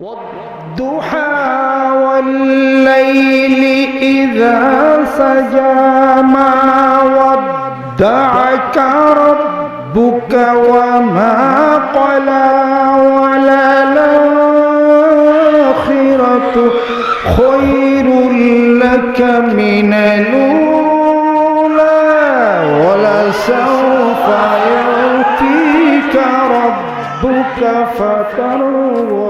والضحى والليل إذا سجى ما ودعك ربك وما قلى وللآخرة خير لك من الأولى ولسوف يعطيك ربك فترضى.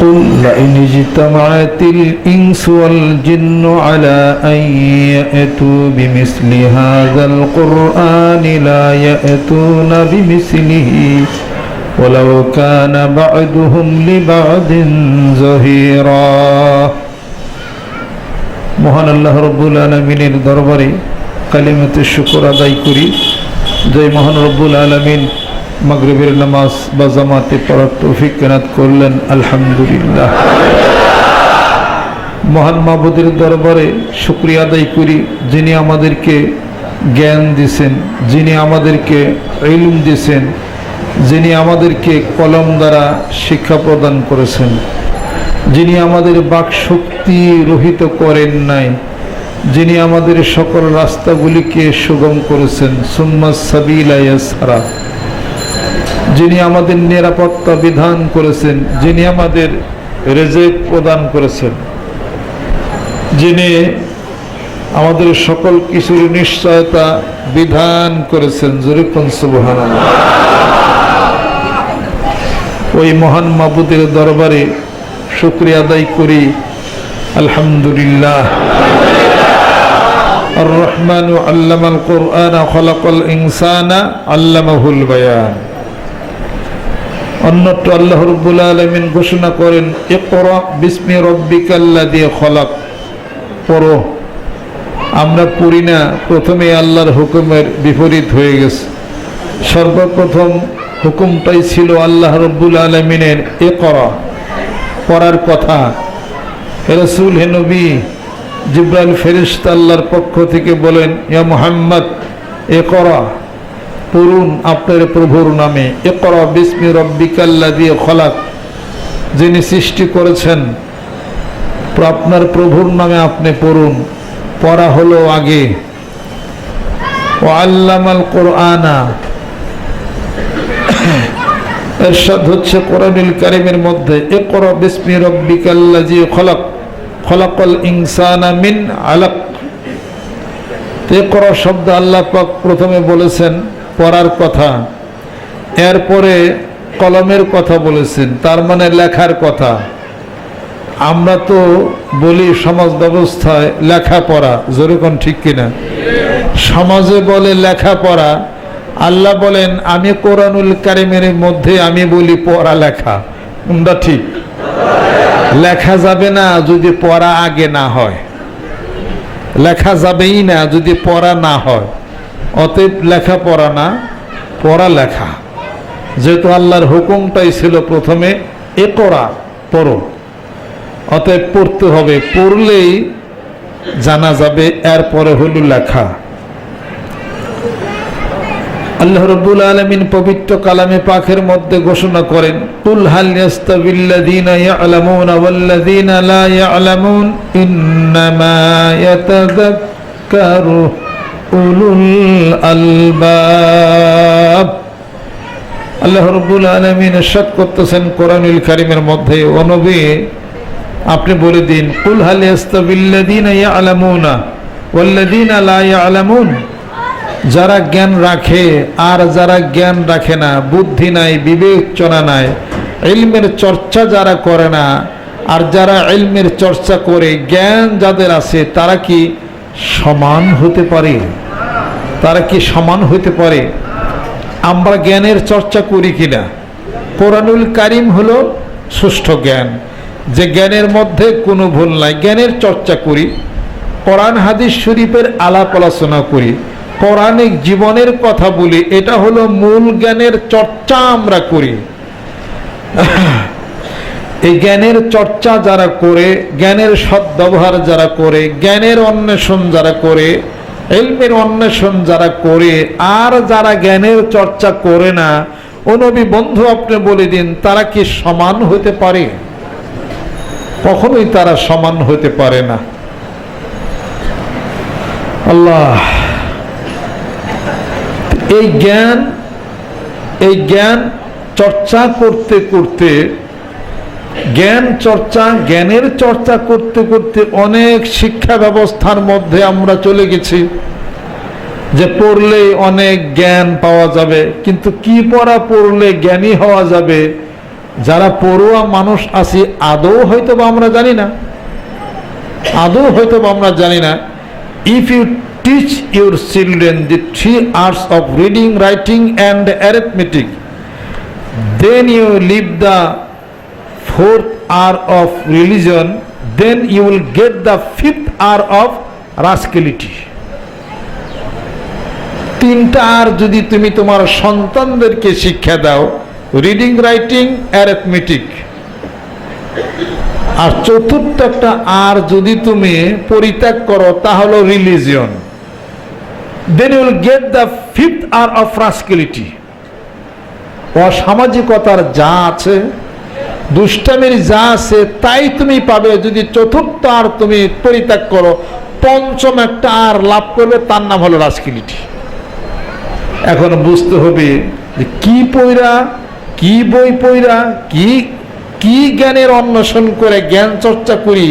قل لئن اجتمعت الإنس والجن على أن يأتوا بمثل هذا القرآن لا يأتون بمثله ولو كان بعضهم لبعض زهيرا মহান আল্লাহ রব্বুল আলমিনের দরবারে কালিমতে শুকর আদায় করি যে মহান রব্বুল আলমিন মাগরিবের নামাজ বা জামাতে পড়ার তৌফিক কেনাত করলেন, আলহামদুলিল্লাহ। মহান মাহবুদের দরবারে শুক্রিয়া আদায় করি যিনি আমাদেরকে জ্ঞান দিছেন, যিনি আমাদেরকে ইলম দিছেন, যিনি আমাদেরকে কলম দ্বারা শিক্ষা প্রদান করেছেন, যিনি আমাদের বাক শক্তি রহিত করেন নাই, যিনি আমাদের সকল রাস্তাগুলিকে সুগম করেছেন, সুম্মা সাবিলা ইয়াসরা যিনি আমাদের নিরাপত্তা বিধান করেছেন যিনি আমাদের রেজেক প্রদান করেছেন যিনি আমাদের সকল কিছুর নিশ্চয়তা বিধান করেছেন জরিপন সুবহান ওই মহান মাবুদের দরবারে শুক্রিয়া আদায় করি আলহামদুলিল্লাহ الرحمن علم القرآن خلق الإنسان علمه البيان অন্যত্র আল্লাহ রব্বুল আলমিন ঘোষণা করেন এ ইকরা বিস্মি দিয়ে খলাক। পড়ো। আমরা পড়ি না, প্রথমে আল্লাহর হুকুমের বিপরীত হয়ে গেছে। সর্বপ্রথম হুকুমটাই ছিল আল্লাহ রব্বুল আলমিনের এ করা পড়ার কথা। রসুল, হে নবী, জিব্রাইল ফেরিস্তা আল্লাহর পক্ষ থেকে বলেন, ইয়া মোহাম্মদ এ করা পড়ুন আপনার প্রভুর নামে। এ করা বিস্মি রব্বিকাল্লা দিয়ে খলাক। যিনি সৃষ্টি করেছেন, আপনার প্রভুর নামে আপনি পড়ুন। পড়া হলো আগে। ও আল্লামাল কোরআনা। এরশাদ হচ্ছে কোরআনুল কারিমের মধ্যে এ কর বিস্মি রব্বিকাল্লাজি খলাক। খলাকল ইনসানা মিন আলাক। এ কর শব্দ আল্লাহ পাক প্রথমে বলেছেন পড়ার কথা। এরপরে কলমের কথা বলেছেন, তার মানে লেখার কথা। আমরা তো বলি সমাজ ব্যবস্থায় লেখাপড়া যেরকম ঠিক কিনা? সমাজে বলে লেখাপড়া আল্লাহ বলেন, আমি কোরআনুল কারিমের মধ্যে আমি বলি পড়া লেখা। কোনটা ঠিক? লেখা যাবে না যদি পড়া আগে না হয়। লেখা যাবেই না যদি পড়া না হয়। অতএব লেখা পড়া না, পড়া লেখা। যেহেতু আল্লাহর হুকুমটাই ছিল প্রথমে, এ পড়া, পড়ো। অতএব পড়তে হবে। পড়লেই জানা যাবে, এরপরে হলো লেখা। আল্লাহ রব্বুল আলমিন পবিত্র কালামে পাখের মধ্যে ঘোষণা করেন, কুল হাল ইয়াস্তাবিল্লাযীনা ইয়ালামুনা ওয়াল্লাযীনা লা ইয়ালামুন, ইন্নামা উলুল আলবাব। আল্লাহ রব্বুল আলমিন ইরশাদ করতেছেন কোরআনুল কারীমের মধ্যে, ও নবী, আপনি বলে দিন, কুল হাল ইয়াস্তাবিল্লাযীনা ইয়ালামুনা ওয়াল্লাযীনা লা ইয়ালামুন? যারা জ্ঞান রাখে আর যারা জ্ঞান রাখে না, বুদ্ধি নাই, বিবেচনা নাই, ইলমের চর্চা যারা করে না, আর যারা ইলমের চর্চা করে, জ্ঞান যাদের আছে, তারা কি সমান হতে পারে। তারা কি সমান হতে পারে? আমরা জ্ঞানের চর্চা করি কিনা? কোরআনুল কারিম হলো সুষ্ঠু জ্ঞান। যে জ্ঞানের মধ্যে কোনো ভুল নাই। জ্ঞানের চর্চা করি। কোরআন, হাদিস শরীফের আলাপ আলোচনা করি। পৌরাণিক জীবনের কথা বলি। এটা হলো মূল জ্ঞানের চর্চা আমরা করি। এই জ্ঞানের চর্চা যারা করে, জ্ঞানের সদ্ব্যবহার যারা করে, জ্ঞানের অন্বেষণ যারা করে এলমের অন্বেষণ যারা করে, আর যারা জ্ঞানের চর্চা করে না অনবী বন্ধু আপনি বলে দিন, তারা কি সমান হতে পারে? কখনোই তারা সমান হতে পারে না। আল্লাহ, এই জ্ঞান এই জ্ঞান চর্চা করতে করতে জ্ঞান চর্চা, জ্ঞানের চর্চা করতে করতে অনেক শিক্ষা ব্যবস্থার মধ্যে আমরা চলে গেছি যে পড়লে অনেক জ্ঞান পাওয়া যাবে। কিন্তু কি পড়া পড়লে জ্ঞানী হওয়া যাবে? যারা পড়ুয়া মানুষ আছি, আদৌ হয়তো বা আমরা জানি না। আদৌ হয়তো বা আমরা জানি না। If you teach your children the three arts of reading writing and arithmetic then you leave the fourth hour of religion, then you will get the fifth hour of rascality. তিনটা আর যদি তুমি তোমার সন্তানদেরকে শিক্ষা দাও রিডিং রাইটিং অ্যারেথমেটিক আর চতুর্থ একটা আর যদি তুমি পরিত্যাগ করো তা হলো religion then you'll get the fifth R of rascality অসামাজিকতার যা আছে দুষ্টামির যা আছে তাই তুমি পাবে। যদি চতুর্থ আর তুমি পরিত্যাগ করো, পঞ্চম একটা আর লাভ করবে, তার নাম হলো রাজকিলিটি এখন বুঝতে হবে যে কি পইরা, কি বই পইরা, কি কি জ্ঞানের অন্বেষণ করে জ্ঞান চর্চা করি,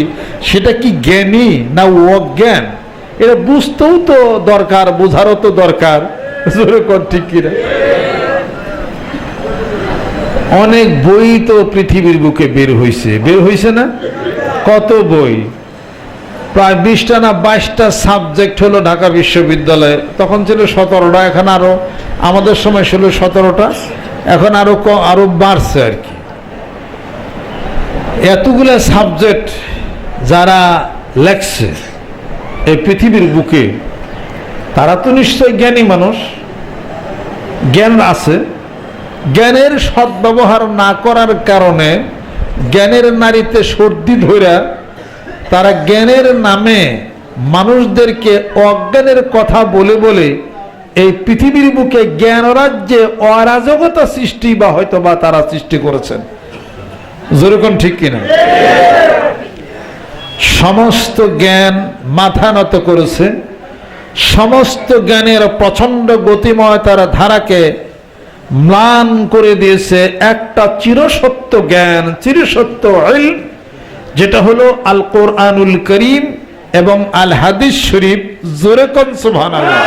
সেটা কি জ্ঞানী না অজ্ঞান? এটা বুঝতেও তো দরকার, বোঝারও তো দরকার। ঠিক কিনা? অনেক বই তো পৃথিবীর বুকে বের হয়েছে বের হয়েছে না? কত বই? প্রায় বিশটা না বাইশটা সাবজেক্ট হলো ঢাকা বিশ্ববিদ্যালয়ে। তখন ছিল সতেরোটা, এখন আরও আমাদের সময় ছিল সতেরোটা, এখন আরও ক- আরও বাড়ছে আর কি। এতগুলো সাবজেক্ট যারা লেখছে এই পৃথিবীর বুকে, তারা তো নিশ্চয় জ্ঞানী মানুষ। জ্ঞান আছে জ্ঞানের সদ্ব্যবহার না করার কারণে জ্ঞানের নারীতে সর্দি ধরা তারা জ্ঞানের নামে মানুষদেরকে অজ্ঞানের কথা বলে বলে এই পৃথিবীর বুকে জ্ঞান রাজ্যে অরাজকতা সৃষ্টি বা হয়তো বা তারা সৃষ্টি করেছেন। যেরকম ঠিক কিনা? সমস্ত জ্ঞান মাথা নত করেছে। সমস্ত জ্ঞানের প্রচণ্ড গতিময় তারা ধারাকে ম্লান করে দিয়েছে একটা চিরসত্য জ্ঞান, চিরসত্য ইলম, যেটা হলো আল কোরআনুল করিম এবং আল হাদিস শরীফ। জোরে কন সুবহানাল্লাহ।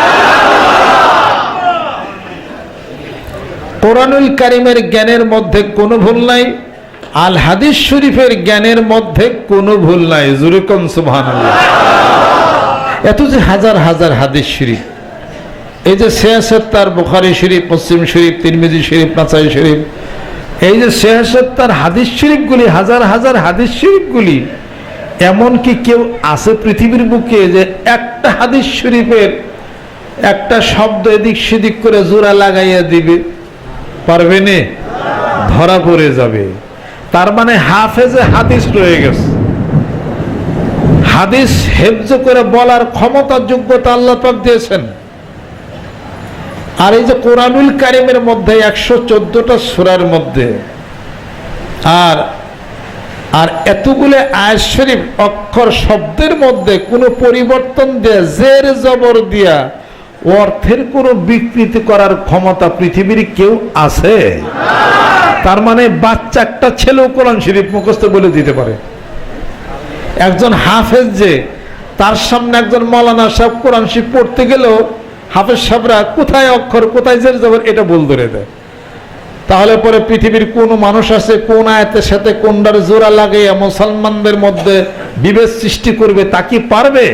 কোরআনুল করিমের জ্ঞানের মধ্যে কোনো ভুল নাই আল হাদিস শরীফের জ্ঞানের মধ্যে কোনো ভুল নাই। জোরে কন সুবহানাল্লাহ। এত যে হাজার হাজার হাদিস শরীফ। এই যে সেয়াসত্তার বুখারি শরীফ পশ্চিম শরীফ, তিরমিজি শরীফ, নাসাই শরীফ, এই যে সেয়াসত্তার হাদিস শরীফগুলি, হাজার হাজার হাদিস শরীফগুলি এমন কি কেউ আছে পৃথিবীর বুকে যে একটা হাদিস শরীফের একটা শব্দ এদিক সেদিক করে জোড়া লাগাইয়া দিবে, পারবে নে? ধরা পড়ে যাবে। তার মানে হাফেজে হাদিস রয়ে গেছে। হাদিস হেফজ করে বলার ক্ষমতা যোগ্যতা আল্লাহ পাক দিয়েছেন। আর এই যে কোরআনুল কারিমের মধ্যে একশো চোদ্দটা সুরার মধ্যে, আর আর এতগুলো আয়াত শরীফ অক্ষর শব্দের মধ্যে কোনো পরিবর্তন দিয়ে জের জবর দিয়া অর্থের কোনো বিকৃতি করার ক্ষমতা পৃথিবীর কেউ আছে? তার মানে বাচ্চা একটা ছেলেও কোরআন শরীফ মুখস্থ বলে দিতে পারে। একজন হাফেজ যে, তার সামনে একজন মৌলানা সাহেব কোরআন শরীফ পড়তে গেলেও হাফেজ সাবরা কোথায় অক্ষর, কোথায় জের জবর, এটা বল ধরে দেয়। তাহলে পরে পৃথিবীর কোন মানুষ আছে, কোন আয়তের সাথে কোনটার জোড়া লাগে, মুসলমানদের মধ্যে বিভেদ সৃষ্টি করবে, তা কি পারবে?